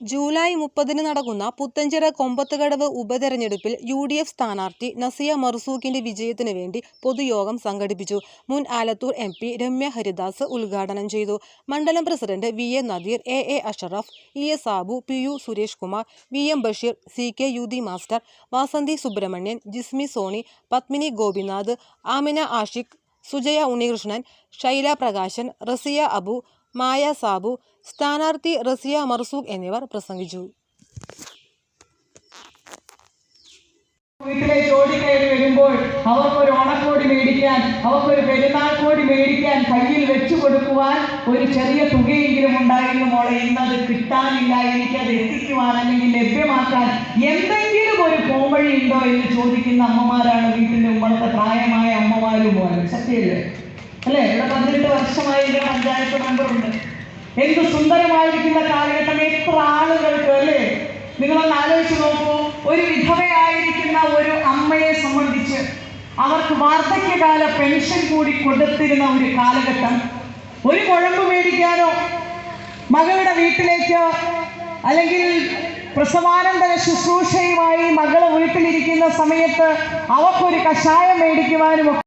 July മുപ്പതിന് നടക്കുന്ന പുത്തഞ്ചിറ കൊമ്പത്തുകടവ് ഉപതെരഞ്ഞെടുപ്പിൽ യു ഡി എഫ് സ്ഥാനാർത്ഥി നസിയ മർസൂഖിന്റെ വിജയത്തിനു വേണ്ടി പൊതുയോഗം സംഘടിപ്പിച്ചു. മുൻ ആലത്തൂർ എം പി രമ്യ ഹരിദാസ് ഉദ്ഘാടനം ചെയ്തു. മണ്ഡലം president V A Nadeer A A Ashraf E S Sabu P U Suresh Kumar V M Basheer C K Yudhi master Vasanthi Subramanian Jismi Soni Padmini Gopinath Amina Ashiq Sujaya Unnikrishnan Shaila Prakashan Rasiya Abu Maya Sabu സ്ഥാനാർത്ഥി Rasiya Marzuq എന്നിവർ പ്രസംഗിച്ചു. വീട്ടിലെ ജോലി കയറി വരുമ്പോൾ അവർക്കൊരു ഓണക്കോടി മേടിക്കാൻ അവർക്കൊരു പെരുന്നാൾ കോടി മേടിക്കാൻ കയ്യിൽ വെച്ചു കൊടുക്കുവാൻ ഒരു ചെറിയ തുകയെങ്കിലും ഉണ്ടായിരുന്നു മോളെ. ഇന്നത് കിട്ടാനില്ല എനിക്കത് എത്തിക്കുവാൻ അല്ലെങ്കിൽ ലഭ്യമാക്കാൻ എന്തെങ്കിലും ഒരു പോംവഴി ഉണ്ടോ എന്ന് ചോദിക്കുന്ന അമ്മമാരാണ് വീട്ടിലെ ഉമ്മളത്തെ പ്രായമായ അമ്മമാരും പോലും സത്യമല്ലേ അല്ലേ? ഇവിടെ പതിനെട്ട് വർഷമായി ഇവിടെ പഞ്ചായത്ത് മെമ്പറുണ്ട് എന്ത് സുന്ദരമായിരിക്കുന്ന കാലഘട്ടം എത്ര ആളുകൾക്ക് അല്ലേ? നിങ്ങളൊന്ന് ആലോചിച്ച് നോക്കൂ. ഒരു വിധവയായിരിക്കുന്ന ഒരു അമ്മയെ സംബന്ധിച്ച് അവർക്ക് വാർദ്ധക്യകാല പെൻഷൻ കൂടി കൊടുത്തിരുന്ന ഒരു കാലഘട്ടം. ഒരു കുഴമ്പ് മേടിക്കാനോ മകളുടെ വീട്ടിലേക്ക് അല്ലെങ്കിൽ പ്രസവാനന്തര ശുശ്രൂഷയുമായി മകൾ വീട്ടിലിരിക്കുന്ന സമയത്ത് അവർക്കൊരു കഷായം മേടിക്കുവാനും